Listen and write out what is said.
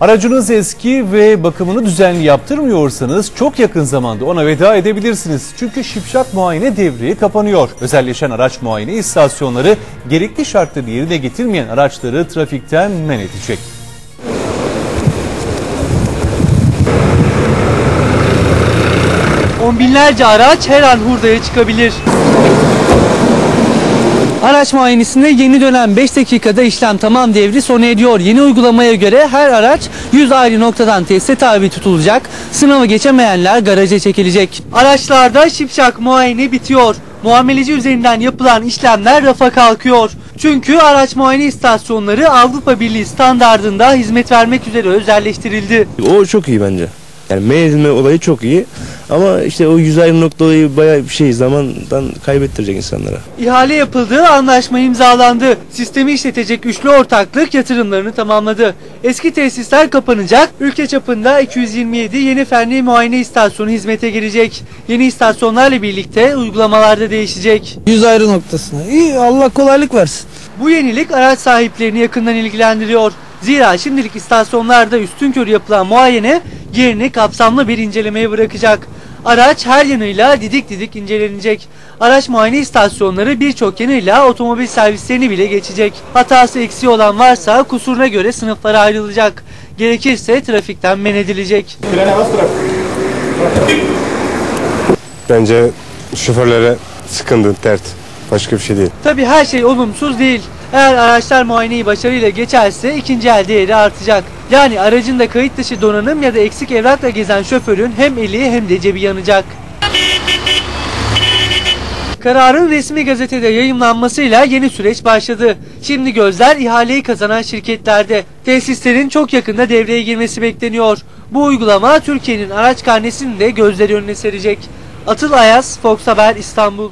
Aracınız eski ve bakımını düzenli yaptırmıyorsanız çok yakın zamanda ona veda edebilirsiniz. Çünkü Şipşak muayene devri kapanıyor. Özelleşen araç muayene istasyonları gerekli şartları yerine getirmeyen araçları trafikten men edecek. On binlerce araç her an hurdaya çıkabilir. Araç muayenesinde yeni dönem 5 dakikada işlem tamam devri sona eriyor. Yeni uygulamaya göre her araç 100 ayrı noktadan teste tabi tutulacak. Sınavı geçemeyenler garaja çekilecek. Araçlarda şipşak muayene bitiyor. Muameleci üzerinden yapılan işlemler rafa kalkıyor. Çünkü araç muayene istasyonları Avrupa Birliği standardında hizmet vermek üzere özelleştirildi. O çok iyi bence. Yani edilme olayı çok iyi. Ama işte o yüz ayrı noktayı bayağı bir şey zamandan kaybettirecek insanlara. İhale yapıldı, anlaşma imzalandı. Sistemi işletecek üçlü ortaklık yatırımlarını tamamladı. Eski tesisler kapanacak. Ülke çapında 227 yeni fenli muayene istasyonu hizmete girecek. Yeni istasyonlarla birlikte uygulamalar da değişecek. Yüz ayrı noktasına. İyi Allah kolaylık versin. Bu yenilik araç sahiplerini yakından ilgilendiriyor. Zira şimdilik istasyonlarda üstünkörü yapılan muayene yerini kapsamlı bir incelemeye bırakacak. Araç her yanıyla didik didik incelenecek. Araç muayene istasyonları birçok yanıyla otomobil servislerini bile geçecek. Hatası eksiği olan varsa kusuruna göre sınıflara ayrılacak. Gerekirse trafikten men edilecek. Bence şoförlere sıkıntı, dert. Başka bir şey değil. Tabi her şey olumsuz değil. Eğer araçlar muayeneyi başarıyla geçerse ikinci el değeri artacak. Yani aracında kayıt dışı donanım ya da eksik evrakla gezen şoförün hem eli hem de cebi yanacak. Kararın resmi gazetede yayımlanmasıyla yeni süreç başladı. Şimdi gözler ihaleyi kazanan şirketlerde. Tesislerin çok yakında devreye girmesi bekleniyor. Bu uygulama Türkiye'nin araç karnesini de gözleri önüne serecek. Atıl Ayaz, Fox Haber İstanbul.